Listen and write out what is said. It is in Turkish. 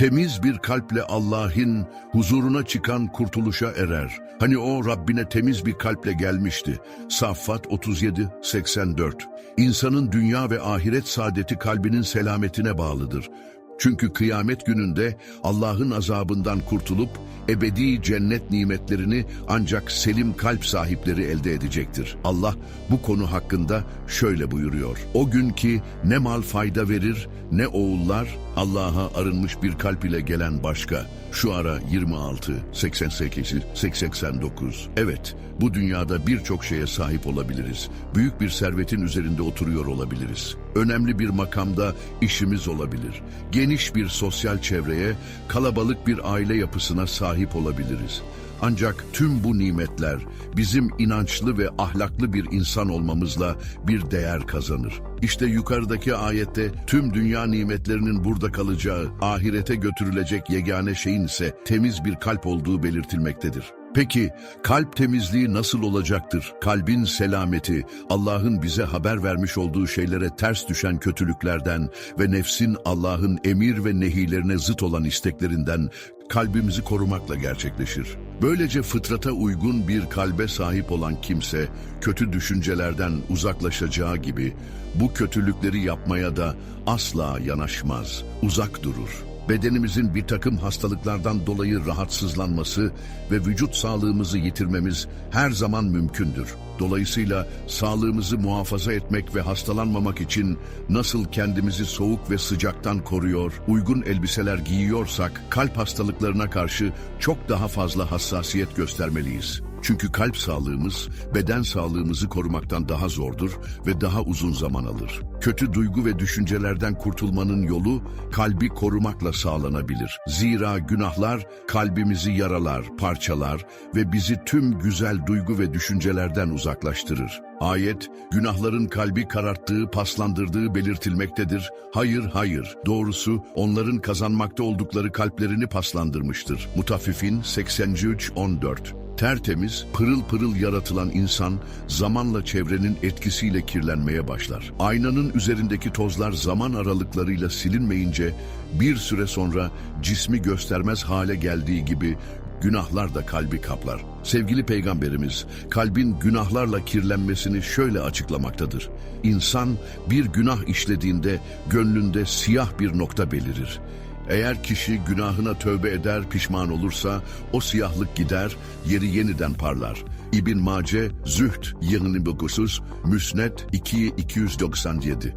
Temiz bir kalple Allah'ın huzuruna çıkan kurtuluşa erer. Hani o Rabbine temiz bir kalple gelmişti. Saffat 37-84 İnsanın dünya ve ahiret saadeti kalbinin selametine bağlıdır. Çünkü kıyamet gününde Allah'ın azabından kurtulup ebedi cennet nimetlerini ancak selim kalp sahipleri elde edecektir. Allah bu konu hakkında şöyle buyuruyor. O gün ki ne mal fayda verir ne oğullar Allah'a arınmış bir kalp ile gelen başka. Şu ara 26, 88, 89. Evet, bu dünyada birçok şeye sahip olabiliriz. Büyük bir servetin üzerinde oturuyor olabiliriz. Önemli bir makamda işimiz olabilir. Geniş bir sosyal çevreye, kalabalık bir aile yapısına sahip olabiliriz. Ancak tüm bu nimetler bizim inançlı ve ahlaklı bir insan olmamızla bir değer kazanır. İşte yukarıdaki ayette tüm dünya nimetlerinin burada kalacağı, ahirete götürülecek yegane şeyin ise temiz bir kalp olduğu belirtilmektedir. Peki kalp temizliği nasıl olacaktır? Kalbin selameti, Allah'ın bize haber vermiş olduğu şeylere ters düşen kötülüklerden ve nefsin Allah'ın emir ve nehilerine zıt olan isteklerinden kalbimizi korumakla gerçekleşir. Böylece fıtrata uygun bir kalbe sahip olan kimse kötü düşüncelerden uzaklaşacağı gibi bu kötülükleri yapmaya da asla yanaşmaz, uzak durur bedenimizin bir takım hastalıklardan dolayı rahatsızlanması ve vücut sağlığımızı yitirmemiz her zaman mümkündür. Dolayısıyla sağlığımızı muhafaza etmek ve hastalanmamak için nasıl kendimizi soğuk ve sıcaktan koruyor, uygun elbiseler giyiyorsak kalp hastalıklarına karşı çok daha fazla hassasiyet göstermeliyiz. Çünkü kalp sağlığımız beden sağlığımızı korumaktan daha zordur ve daha uzun zaman alır. Kötü duygu ve düşüncelerden kurtulmanın yolu kalbi korumakla sağlanabilir. Zira günahlar kalbimizi yaralar, parçalar ve bizi tüm güzel duygu ve düşüncelerden uzaklaştırır. Ayet, günahların kalbi kararttığı, paslandırdığı belirtilmektedir. Hayır, hayır. Doğrusu onların kazanmakta oldukları kalplerini paslandırmıştır. Mutaffifin 83-14 Tertemiz, pırıl pırıl yaratılan insan zamanla çevrenin etkisiyle kirlenmeye başlar. Aynanın üzerindeki tozlar zaman aralıklarıyla silinmeyince bir süre sonra cismi göstermez hale geldiği gibi günahlar da kalbi kaplar. Sevgili peygamberimiz kalbin günahlarla kirlenmesini şöyle açıklamaktadır. İnsan bir günah işlediğinde gönlünde siyah bir nokta belirir. Eğer kişi günahına tövbe eder, pişman olursa o siyahlık gider, yeri yeniden parlar. İbn Mace, Züht 29, Müsnet 2 297